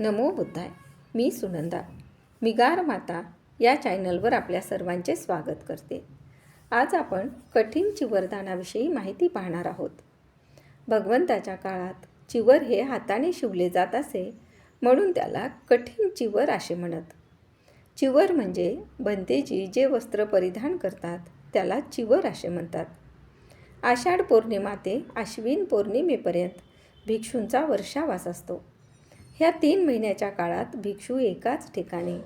नमो बुद्धाय. मी सुनंदा. मिगार माता या चॅनलवर आपल्या सर्वांचे स्वागत करते. आज आपण कठीण चिवरदानाविषयी माहिती पाहणार आहोत. भगवंताच्या काळात चिवर हे हाताने शिवले जात असे म्हणून त्याला कठीण चिवर असे म्हणत. चिवर म्हणजे बंदेजी जे वस्त्र परिधान करतात त्याला चिवर असे म्हणतात. आषाढ पौर्णिमा ते आश्विन पौर्णिमेपर्यंत भिक्षूंचा वर्षावास असतो. ह्या तीन महिन्याच्या काळात भिक्षू एकाच ठिकाणी.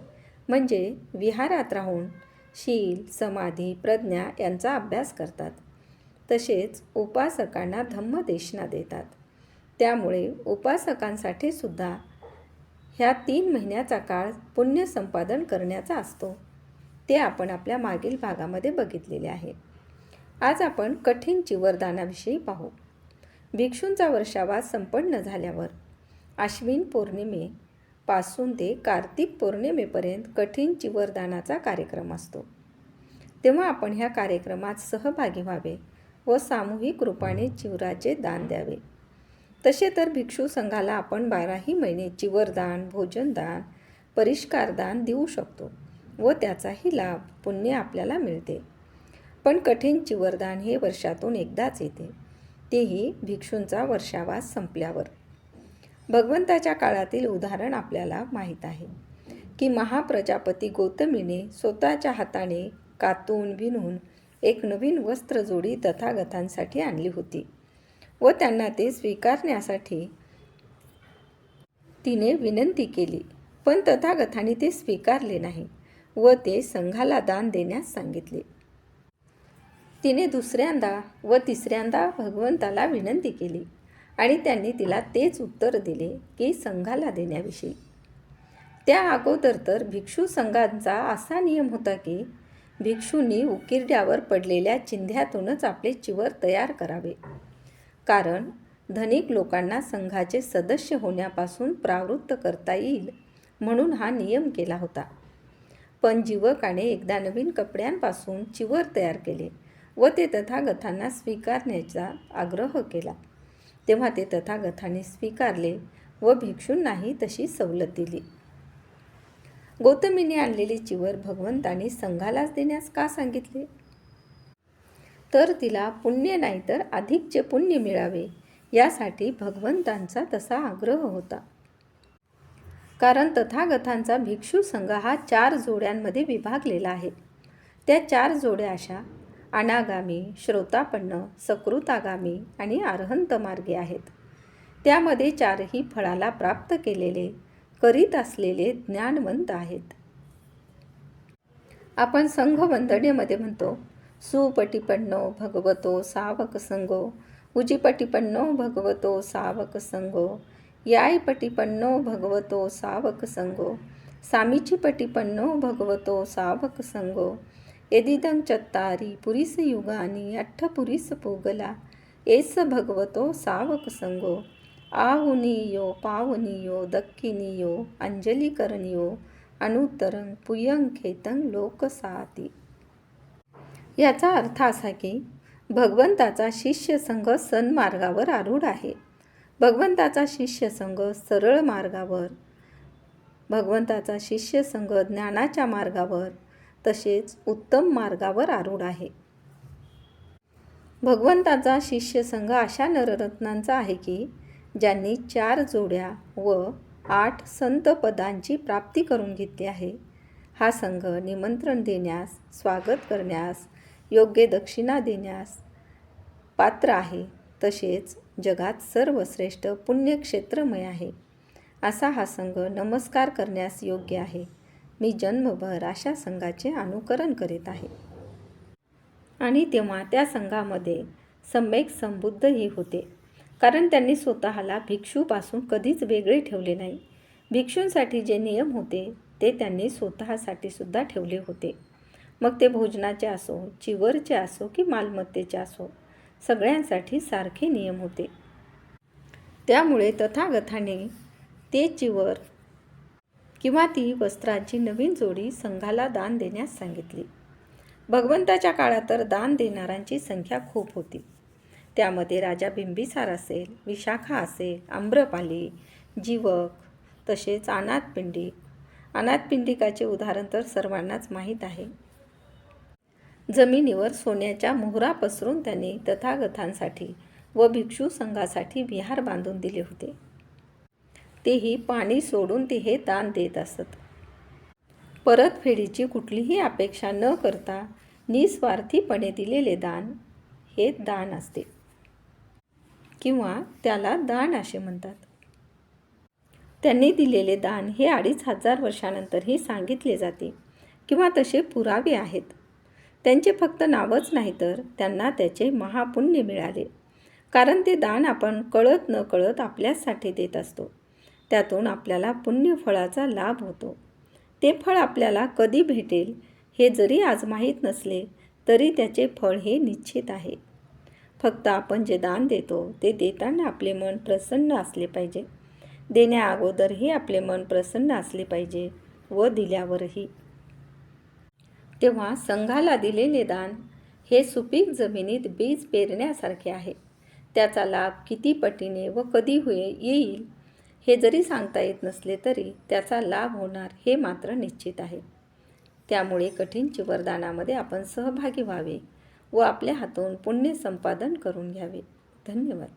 म्हणजे विहारात राहून शील समाधी प्रज्ञा यांचा अभ्यास करतात. तसेच उपासकांना धम्मदेशना देतात. त्यामुळे उपासकांसाठी सुद्धा ह्या तीन महिन्याचा काळ पुण्य संपादन करण्याचा असतो. ते आपण आपल्या मागील भागामध्ये बघितलेले आहे. आज आपण कठीण चिवरदानाविषयी पाहू. भिक्षूंचा वर्षावास संपन्न झाल्यावर आश्विन पौर्णिमेपासून ते कार्तिक पौर्णिमेपर्यंत कठीण चिवरदानाचा कार्यक्रम असतो. तेव्हा आपण ह्या कार्यक्रमात सहभागी व्हावे व सामूहिक रूपाने चिवराचे दान द्यावे. तसे तर भिक्षू संघाला आपण बाराही महिने चिवरदान भोजनदान परिष्कारदान देऊ शकतो व त्याचाही लाभ पुण्य आपल्याला मिळते. पण कठीण चिवरदान हे वर्षातून एकदाच येते. तेही भिक्षूंचा वर्षावास संपल्यावर. भगवंताच्या काळातील उदाहरण आपल्याला माहीत आहे की महाप्रजापती गौतमीने स्वतःच्या हाताने कातून विणून एक नवीन वस्त्रजोडी तथागतांसाठी आणली होती व त्यांना ते स्वीकारण्यासाठी तिने विनंती केली पण तथागतांनी ते स्वीकारले नाही व ते संघाला दान देण्यास सांगितले. तिने दुसऱ्यांदा व तिसऱ्यांदा भगवंताला विनंती केली आणि त्यांनी तिला तेच उत्तर दिले की संघाला देण्याविषयी. त्या अगोदर तर भिक्षू संघांचा असा नियम होता की भिक्षूंनी उकिरड्यावर पडलेल्या चिंध्यातूनच आपले चिवर तयार करावे. कारण धनिक लोकांना संघाचे सदस्य होण्यापासून प्रावृत्त करता येईल म्हणून हा नियम केला होता. पण जीवकाने एकदा नवीन कपड्यांपासून चिवर तयार केले व ते तथागतांना स्वीकारण्याचा आग्रह केला. तेव्हा ते तथागतांनी स्वीकारले व भिक्षूंनाही तशी सवलत दिली. गौतमीने आणलेली चिवर भगवंतांनी संघालाच देण्यास का सांगितले? तर तिला पुण्य नाही तर अधिकचे पुण्य मिळावे यासाठी भगवंतांचा तसा आग्रह होता. कारण तथागतांचा भिक्षू संघ हा चार जोड्यांमध्ये विभागलेला आहे. त्या चार जोड्या अशा अनागामी श्रोतापन्न सकृतागामी आणि अर्हंत मार्गे आहेत. त्यामध्ये चारही फळाला प्राप्त केलेले करीत असलेले ज्ञानवंत आहेत. आपण संघवंदनेमध्ये म्हणतो सुपटिपन्नो भगवतो सावक संगो उजिपटिपन्नो भगवतो सावक संगो यायपटिपन्नो भगवतो सावक संगो सामीचीपटिपन्नो भगवतो सावक संगो यदिदं चत्तारी पुरीस युगानी अठ्ठपुरीस पोगला एस भगवतो सावक संगो आहुनीयो पावनीयो दक्किनीयो अंजलीकरणियो अनुत्तरं पुयं खेतं लोकसाती। याचा अर्थ असा की भगवंताचा शिष्य संघ सन्मार्गावर आरूढ आहे. भगवंताचा शिष्य संघ सरळ मार्गावर भगवंताचा शिष्य संघ ज्ञानाच्या मार्गावर तसेच उत्तम मार्गावर आरूढ आहे. भगवंताचा शिष्य संघ अशा नररत्नांचा आहे की ज्यांनी चार जोड्या व आठ संत पदांची प्राप्ती करून घेतली आहे. हा संघ निमंत्रण देण्यास स्वागत करण्यास योग्य दक्षिणा देण्यास पात्र आहे. तसेच जगात सर्वश्रेष्ठ पुण्यक्षेत्रमय आहे. असा हा संघ नमस्कार करण्यास योग्य आहे. मी जन्मभर अशा संघाचे अनुकरण करीत आहे. आणि तेव्हा त्या संघामध्ये सम्यक संबुद्धही होते. कारण त्यांनी स्वतःला भिक्षूपासून कधीच वेगळे ठेवले नाही. भिक्षूंसाठी जे नियम होते ते त्यांनी स्वतःसाठी सुद्धा ठेवले होते. मग ते भोजनाचे असो चिवरचे असो की मालमत्तेचे असो सगळ्यांसाठी सारखे नियम होते. त्यामुळे तथागताने ते चिवर किंवा ती वस्त्रांची नवीन जोडी संघाला दान देण्यास सांगितली. भगवंताच्या काळात तर दान देणाऱ्यांची संख्या खूप होती. त्यामध्ये राजा बिंबिसार असेल विशाखा असेल आम्रपाली जीवक तसेच अनाथपिंडिक अनाथपिंडिकाचे उदाहरण तर सर्वांनाच माहीत आहे. जमिनीवर सोन्याच्या मोहरा पसरून त्यांनी तथागतांसाठी व भिक्षू संघासाठी विहार बांधून दिले होते. तेही पाणी सोडून ते हे दान देत असत. परतफेडीची कुठलीही अपेक्षा न करता निस्वार्थीपणे दिलेले दान हे दान असते. किंवा त्याला दान असे म्हणतात. त्यांनी दिलेले दान हे अडीच हजार वर्षानंतरही सांगितले जाते किंवा तसे पुरावे आहेत. त्यांचे फक्त नावच नाही तर त्यांना त्याचे महापुण्य मिळाले. कारण ते दान आपण कळत न कळत आपल्यासाठी देत असतो. त्यातून आपल्याला पुण्यफळाचा लाभ होतो. ते फळ आपल्याला कधी भेटेल हे जरी आज माहीत नसले तरी त्याचे फळ हे निश्चित आहे. फक्त आपण जे दान देतो ते देताना आपले मन प्रसन्न असले पाहिजे. देण्या अगोदरही आपले मन प्रसन्न असले पाहिजे व दिल्यावरही. तेव्हा संघाला दिलेले दान हे सुपीक जमिनीत बीज पेरण्यासारखे आहे. त्याचा लाभ किती पटीने व कधी होईल येईल? हे जरी सांगता येत नसले तरी त्याचा लाभ होणार हे मात्र निश्चित आहे. त्यामुळे कठीण वरदानामध्ये आपण सहभागी व्हावे व आपल्या हातून पुण्य संपादन करून घ्यावे. धन्यवाद.